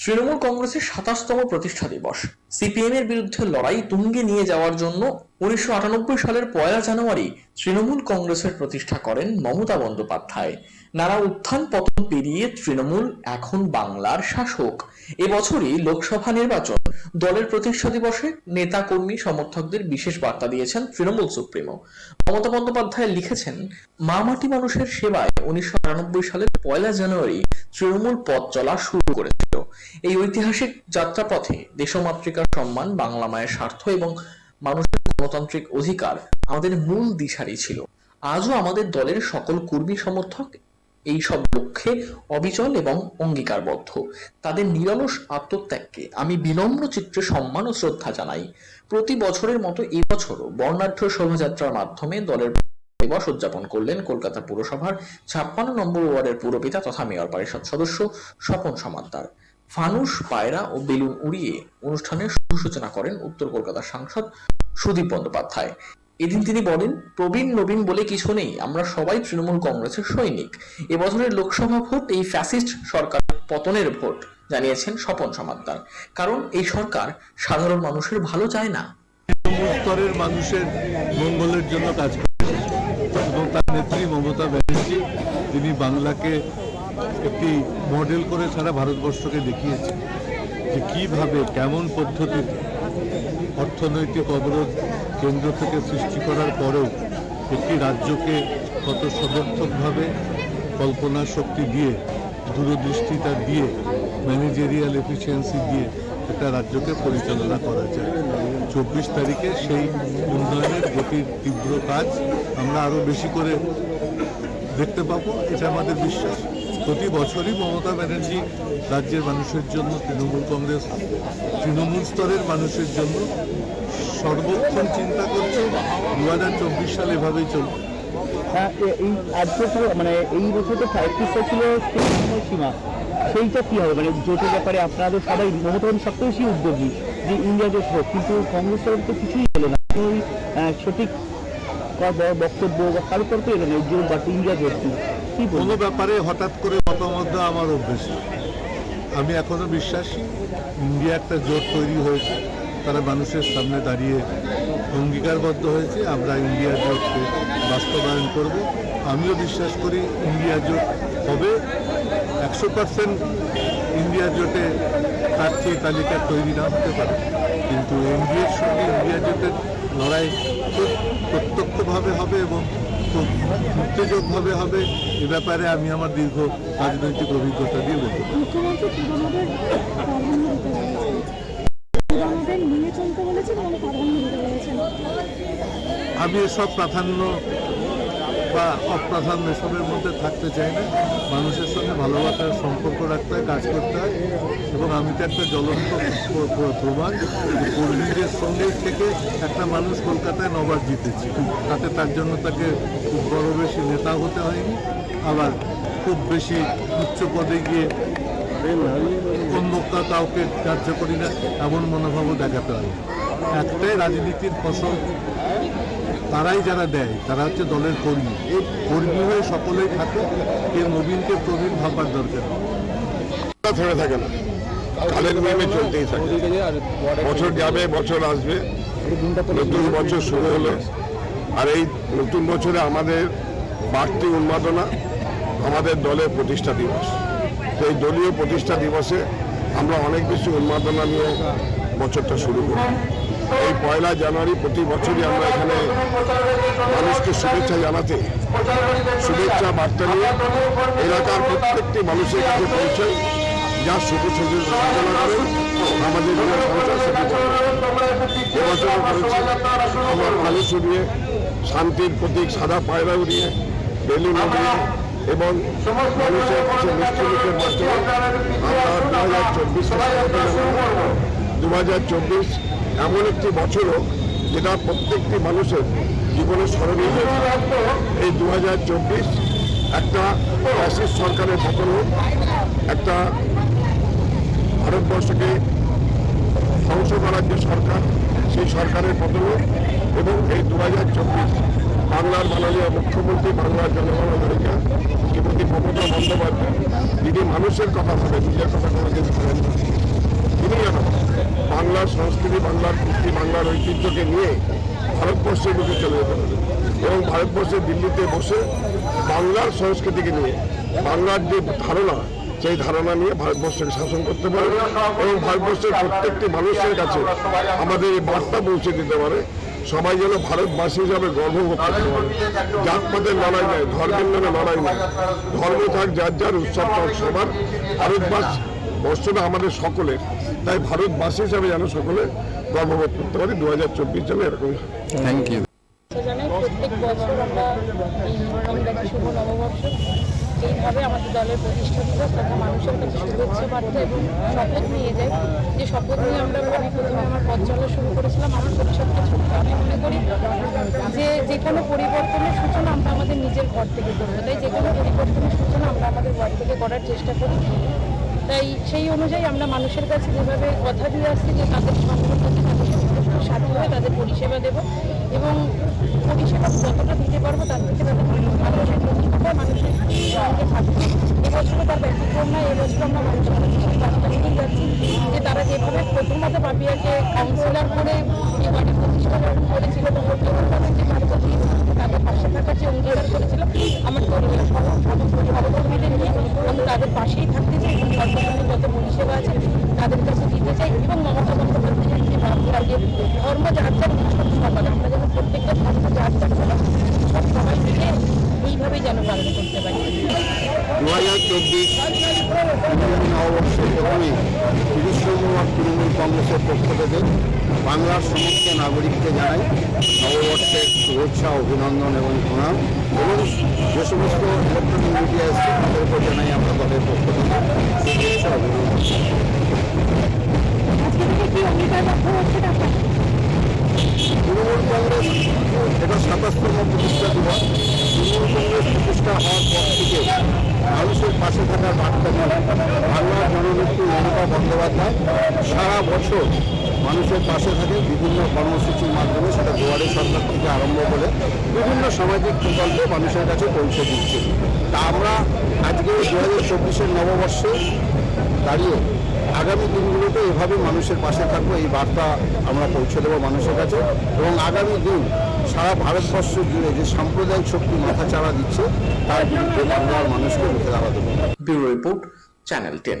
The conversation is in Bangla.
তৃণমূল কংগ্রেসের সাতাশতম প্রতিষ্ঠা দিবস। সিপিএম এর বিরুদ্ধে লড়াই তুঙ্গে নিয়ে যাওয়ার জন্য উনিশশো আটানব্বই সালের পয়লা জানুয়ারি তৃণমূল কংগ্রেসের প্রতিষ্ঠা করেন মমতা বন্দ্যোপাধ্যায়। নানা উত্থান পতন পেরিয়ে তৃণমূল এখন বাংলার শাসক। এবছরই লোকসভা নির্বাচন। দলের প্রতিষ্ঠা দিবসে নেতা, কর্মী, সমর্থকদের বিশেষ বার্তা দিয়েছেন তৃণমূল সুপ্রিমো। মমতা বন্দ্যোপাধ্যায় লিখেছেন, মা মাটি মানুষের সেবায় উনিশশো আটানব্বই সালের পয়লা জানুয়ারি তৃণমূল পথ চলা শুরু করেছিল এই ঐতিহাসিক যাত্রাপথে দেশমাতৃকার সম্মান, বাংলা মায়ের স্বার্থ এবং মানুষের গণতান্ত্রিক অধিকার আমাদের মূল দিশারি ছিল। আজও আমাদের দলের সকল কর্মী সমর্থক এই সব লক্ষ্যে অবিচল এবং অঙ্গীকারবদ্ধ। তাদের নিরলস আত্মত্যাগকে আমি বিনম্র চিত্রে সম্মান ও শ্রদ্ধা জানাই। প্রতি বছরের মতো এবছরও বর্ণাঢ্য শোভাযাত্রার মাধ্যমে দলের দিবস উদযাপন করলেন কলকাতা পুরসভার ছাপ্পান্ন নম্বর ওয়ার্ডের পুরপিতা তথা মেয়র পরিষদ সদস্য স্বপন সমাদ্দার। ফানুস, পায়রা ও বেলুন উড়িয়ে অনুষ্ঠানের সূচনা করেন উত্তর কলকাতার সাংসদ সুদীপ বন্দ্যোপাধ্যায়। এদিন তিনি বলেন, প্রবীণ, নবীন বলে কিছু নেই, আমরা সবাই তৃণমূল কংগ্রেসের সৈনিক। এবছরের লোকসভা ভোট এই ফ্যাসিস্ট সরকার পতনের ভোট, জানিয়েছেন স্বপন সমাদ্দার। কারণ এই সরকার সাধারণ মানুষের ভালো চায় না। স্তরের মানুষের মঙ্গলের জন্য কাজ করে এবং তার নেত্রী মমতা ব্যানার্জি, তিনি বাংলাকে একটি মডেল করে সারা ভারতবর্ষকে দেখিয়েছে যে কীভাবে, কেমন পদ্ধতিতে অর্থনৈতিক অবরোধ কেন্দ্র থেকে সৃষ্টি করার পরেও একটি রাজ্যকে কত সদর্থকভাবে কল্পনা শক্তি দিয়ে, দূরদৃষ্টিতা দিয়ে ম্যানেজেরিয়াল এফিসিয়েন্সি দিয়ে একটা রাজ্যকে পরিচালনা করা যায়। চব্বিশ তারিখে সেই উন্নয়নের গতির তীব্র কাজ আমরা আরও বেশি করে দেখতে পাবো, এটা আমাদের বিশ্বাস। প্রতি বছরই মমতা ব্যানার্জি রাজ্যের মানুষের জন্য তৃণমূল কংগ্রেস তৃণমূল স্তরের মানুষের জন্য সর্বক্ষণ চিন্তা করছে দু হাজার চব্বিশ সাল এভাবেই চলবে। হ্যাঁ, মানে এই বছর তো ছিল সময়সীমা। সেইটা কি হবে? মানে জোটের ব্যাপারে আপনাদের সবাই মমতা বন্দ্যোপাধ্যায় বেশি উদ্যোগী যে ইন্ডিয়া জোট হোক কিন্তু কংগ্রেস তরফ তো কিছুই হলো না। সঠিক বক্তব্য বা কারও তরফ এলো না জোট বা ইন্ডিয়া জোট কি কোনো ব্যাপারে হঠাৎ করে মতামত আমার অভ্যেস আমি এখনও বিশ্বাসী, ইন্ডিয়া একটা জোট তৈরি হয়েছে, তারা মানুষের সামনে দাঁড়িয়ে অঙ্গীকারবদ্ধ হয়েছে, আমরা ইন্ডিয়া জোটকে বাস্তবায়ন করব। আমিও বিশ্বাস করি ইন্ডিয়া জোট হবে। একশো পার্সেন্ট ইন্ডিয়া জোটে প্রার্থী তালিকা তৈরি না হতে পারে। কিন্তু এনডিএর সঙ্গে ইন্ডিয়া জোটের লড়াই খুব প্রত্যক্ষভাবে হবে এবং খুব উত্তেজকভাবে হবে। এ ব্যাপারে আমি আমার দীর্ঘ রাজনৈতিক অভিজ্ঞতা দিয়ে বলতে আমি এসব প্রাধান্য বা অপ্রাধান্য এসবের মধ্যে থাকতে চাই না। মানুষের সঙ্গে ভালোবাসার সম্পর্ক রাখতে হয়, কাজ করতে হয় এবং আমি তো একটা জ্বলন্ত প্র- প্র- প্রমাণ কর্মীদের সঙ্গে থেকে একটা মানুষ কলকাতায় নবার জিতেছে। তাতে তার জন্য তাকে খুব বড় বেশি নেতা হতে হয়নি। আবার খুব বেশি উচ্চ পদে গিয়ে অন্ধকা কাউকে কার্য করি না, এমন মনোভাবও দেখাতে হয় একটাই রাজনীতির ফসল তারাই যারা দেয়, তারা হচ্ছে দলের কর্মী। এই কর্মী হয়ে সকলেই থাকে, কে নবীনকে প্রবীণ ভাববার দরকার। থেমে থাকে না কালের নিয়মে চলতেই থাকে। বছর যাবে, বছর আসবে, নতুন বছর শুরু হলো। আর এই নতুন বছরে আমাদের বাড়তি উন্মাদনা, আমাদের দলের প্রতিষ্ঠা দিবস। তো এই দলীয় প্রতিষ্ঠা দিবসে আমরা অনেক বেশি উন্মাদনা নিয়ে বছরটা শুরু করি। এই পয়লা জানুয়ারি প্রতি বছরই আমরা এখানে মানুষকে শুভেচ্ছা জানাতে, শুভেচ্ছা বার্তা নিয়ে এলাকার প্রত্যেকটি মানুষের কাছে পৌঁছাই, যা শুভ করেন আমাদের মানুষ উড়িয়ে শান্তির প্রতীক সাদা পায়রা উড়িয়ে বেলুন উড়িয়ে এবং মানুষের কাছে মিষ্টি মাধ্যমে আমরা দু হাজার চব্বিশ দু হাজার চব্বিশ এমন একটি বছর হোক যেটা প্রত্যেকটি মানুষের জীবনে স্মরণীয় এই দু হাজার চব্বিশ একটা ফ্যাসিস্ট সরকারের পতন হোক, একটা ভারতবর্ষকে ধ্বংস করার যে সরকার, সেই সরকারের পতন হোক এবং এই দু হাজার চব্বিশ বাংলার মাননীয় মুখ্যমন্ত্রী, বাংলার জনগণের নায়িকা শ্রীমতী মমতা বন্দ্যোপাধ্যায়, যিনি মানুষের কথা ভাবে নিজের কথা কোনোদিন ভাবেন, তিনি যেন বাংলার সংস্কৃতি, বাংলার কৃষ্টি, বাংলার ঐতিহ্যকে নিয়ে ভারতবর্ষের বুকে চলে যেতে পারে এবং ভারতবর্ষের দিল্লিতে বসে বাংলার সংস্কৃতিকে নিয়ে, বাংলার যে ধারণা, সেই ধারণা নিয়ে ভারতবর্ষকে শাসন করতে পারে। এবং ভারতবর্ষের প্রত্যেকটি মানুষের কাছে আমাদের এই বার্তা পৌঁছে দিতে পারে। সবাই যেন ভারতবাসী হিসাবে গর্ব করতে পারে। জাতপাতের লড়াই নয়, ধর্মের নামে লড়াই নয়। ধর্ম থাক, যার যার উৎসব থাক, সবার ভারতবাস, বর্ষটা আমাদের সকলের। তাই ভারতবাসী হিসাবে যেন সকলে গর্ববোধ করতে পারি দু হাজার চব্বিশ সালে এরকমই। থ্যাংক ইউ প্রত্যেক বছর আমরা এই মনোরম শুভ নববর্ষ এইভাবে আমাদের দলের প্রতিষ্ঠা দিবস তথা মানুষের কাছে শুভেচ্ছা বার্তা এবং শপথ নিয়ে যাই যে শপথ নিয়ে আমরা মানে প্রথমে আমার পথ চলা শুরু করেছিলাম আমার পরিষদটা ছোট্ট আমি মনে করি যে যে কোনো পরিবর্তনের সূচনা আমরা আমাদের নিজের ঘর থেকে করব। তাই যে কোনো পরিবর্তনের সূচনা আমরা আমাদের ঘর থেকে করার চেষ্টা করি। তাই সেই অনুযায়ী আমরা মানুষের কাছে যেভাবে কথা দিয়ে আসছি যে তাদের তাদের সাথে তাদের পরিষেবা দেব এবং পরিষেবা যতটা দিতে পারব তার থেকে তাদের মানুষের প্রতিষ্ঠা মানুষের সঙ্গে থাকব এবছরও তার ব্যতিক্রম নয় এবছর আমরা মানুষের কাছে যাচ্ছি যে তারা যেভাবে প্রথমত পাপিয়াকে কাউন্সিলার করে এই বাড়ি প্রতিষ্ঠা করেছিল এবং যে তাদের পাশে থাকার যে অঙ্গীকার করেছিল, আমার সমস্ত সহকর্মীদের নিয়ে আমি তাদের পাশেই থাকতে চাই এবং সরকারের যত পরিষেবা আছে তাদের কাছে দিতে চাই এবং মমতা বন্দ্যোপাধ্যায়ের যে ভাবনা যে ধর্ম যার যার সকালে আমরা যেন প্রত্যেকটা ধর্ম যার যার সব সব সবাই মিলে এইভাবেই যেন পালন করতে পারি। দু হাজার চব্বিশ তৃণমূল কংগ্রেসের পক্ষ থেকে বাংলার সমস্ত নাগরিককে জানাই নববর্ষের শুভেচ্ছা অভিনন্দন এবং প্রণাম। এবং যে সমস্ত ইলেকট্রনিক মিডিয়া এসছে তাদেরকেও জানাই আমরা তাদের পক্ষ থেকে শুভেচ্ছা অভিনন্দন। তৃণমূল কংগ্রেস এটা সাতাশতম প্রতিষ্ঠা দিবস। তৃণমূল কংগ্রেস প্রতিষ্ঠা হওয়ার পর থেকে মানুষের পাশে থাকার বার্তা নিয়ে বাংলার জননেত্রী মমতা বন্দ্যোপাধ্যায় সারা বছর মানুষের পাশে থাকে বিভিন্ন কর্মসূচির মাধ্যমে সেটা দুয়ারে সরকার থেকে আরম্ভ করে বিভিন্ন সামাজিক প্রকল্প মানুষের কাছে পৌঁছে দিচ্ছে। তা আমরা আজকে দু হাজার চব্বিশের নববর্ষে দাঁড়িয়ে আগামী দিনগুলোতে এভাবে মানুষের পাশে থাকব, এই বার্তা আমরা পৌঁছে দেবো মানুষের কাছে। এবং আগামী দিন সারা ভারতবর্ষ জুড়ে যে সাম্প্রদায়িক শক্তি মাথাচাড়া দিচ্ছে, তার বিরুদ্ধে বাংলার মানুষকে রুখে দাঁড়াতে ব্যুরো রিপোর্ট, চ্যানেল টেন।